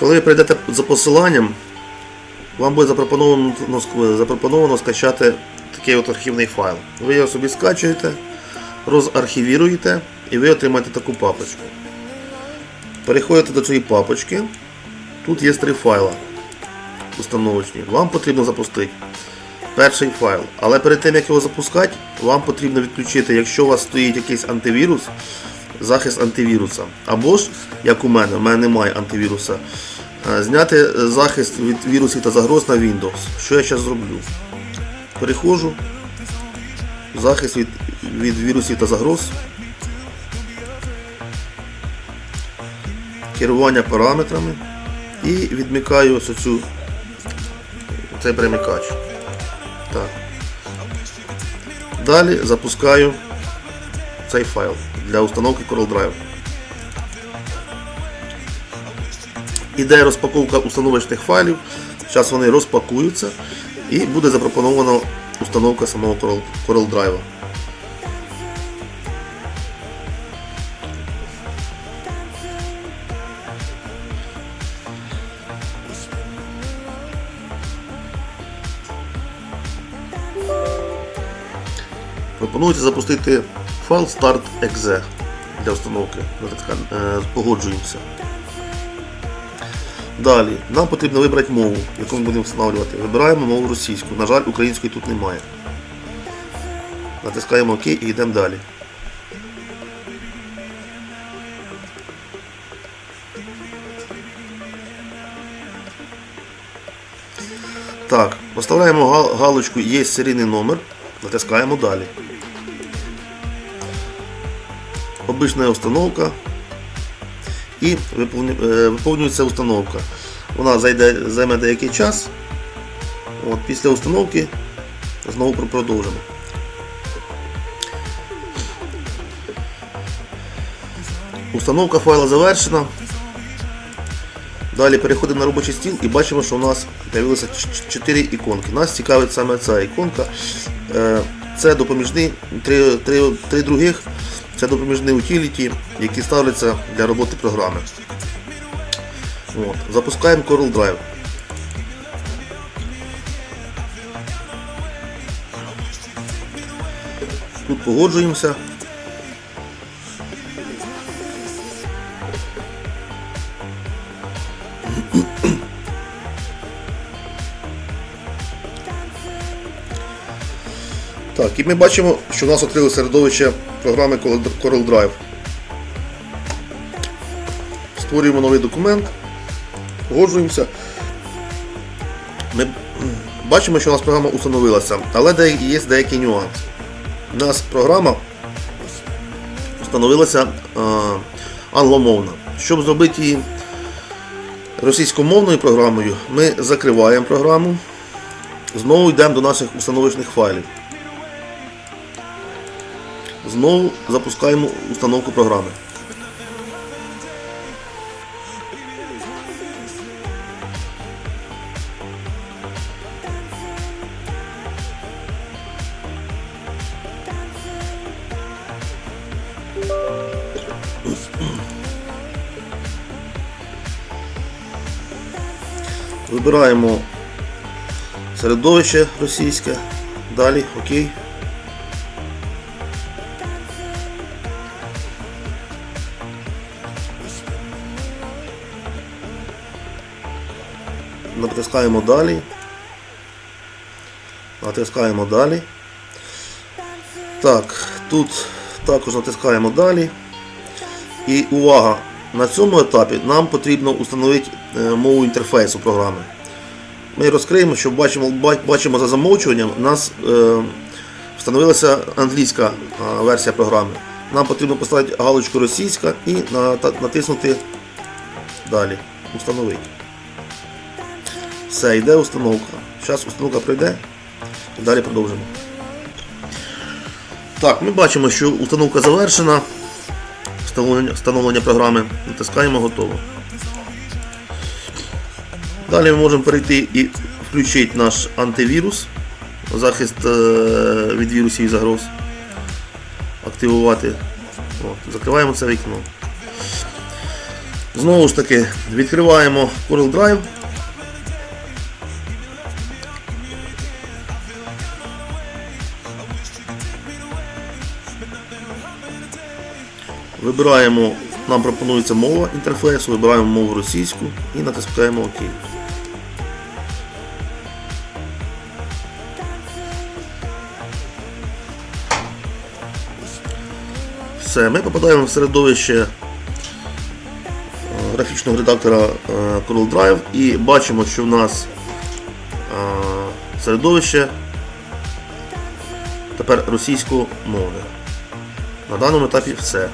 Коли ви прийдете за посиланням, вам буде запропоновано, запропоновано скачати такий от архівний файл. Ви його собі скачуєте, розархівіруєте і ви отримаєте таку папочку. Переходите до цієї папочки. Тут є три файла установочні. Вам потрібно запустити перший файл. Але перед тим як його запускати, вам потрібно відключити, якщо у вас стоїть якийсь антивірус, захист антивіруса. Або ж, як у мене, у мене немає антивіруса, е, зняти захист від вірусів та загроз на Windows. Що я зараз зроблю? Переходжу. Захист від, від вірусів та загроз. Керування параметрами і відмикаю ось цю цей перемикач. Так. Далі запускаю цей файл для установки CorelDRIve. Іде розпаковка установочних файлів. Зараз вони розпакуються і буде запропонована установка самого Corel- CorelDRIve. Пропонується запустити файл start.exe для установки. Е, Погоджуємося. Далі, нам потрібно вибрати мову, яку ми будемо встановлювати. Вибираємо мову російську. На жаль, української тут немає. Натискаємо ОК і йдемо далі. Так, поставляємо гал- галочку Є серійний номер, натискаємо далі. Обична установка і е, виповнюється установка. Вона зайде, займе деякий час. От, після установки знову продовжимо. Установка файла завершена. Далі переходимо на робочий стіл і бачимо, що у нас з'явилося 4 іконки. Нас цікавить саме ця іконка. Е, Це допоміжні, три, три, три других це допоміжні утиліті, які ставляться для роботи програми. От. Запускаємо CorelDRIve. Тут погоджуємося. Так, і ми бачимо, що у нас відкрили середовище програми CorelDRIve. Створюємо новий документ, погоджуємося. Ми бачимо, що у нас програма установилася, але є деякий нюанс. У нас програма встановилася е, англомовна. Щоб зробити її російськомовною програмою, ми закриваємо програму, знову йдемо до наших установочних файлів. Знову запускаємо установку програми. Вибираємо середовище російське. Далі, окей. Натискаємо далі. Натискаємо далі. Так, тут також натискаємо далі. І увага! На цьому етапі нам потрібно установити е, мову інтерфейсу програми. Ми розкриємо, щоб бачимо, ба- бачимо за замовчуванням, у нас е, встановилася англійська е, версія програми. Нам потрібно поставити галочку російська і натиснути далі. Установити. Все, йде установка. Зараз установка пройде і далі продовжимо. Так, ми бачимо, що установка завершена. Встановлення, встановлення програми. Натискаємо готово. Далі ми можемо перейти і включити наш антивірус, захист е, від вірусів і загроз. Активувати. От, закриваємо це вікно. Знову ж таки, відкриваємо Corel Drive. Вибираємо, нам пропонується мова інтерфейсу, вибираємо мову російську і натискаємо ОК. Все, ми попадаємо в середовище е, графічного редактора е, Corel Drive і бачимо, що в нас е, середовище тепер російськомовне. На даному етапі все.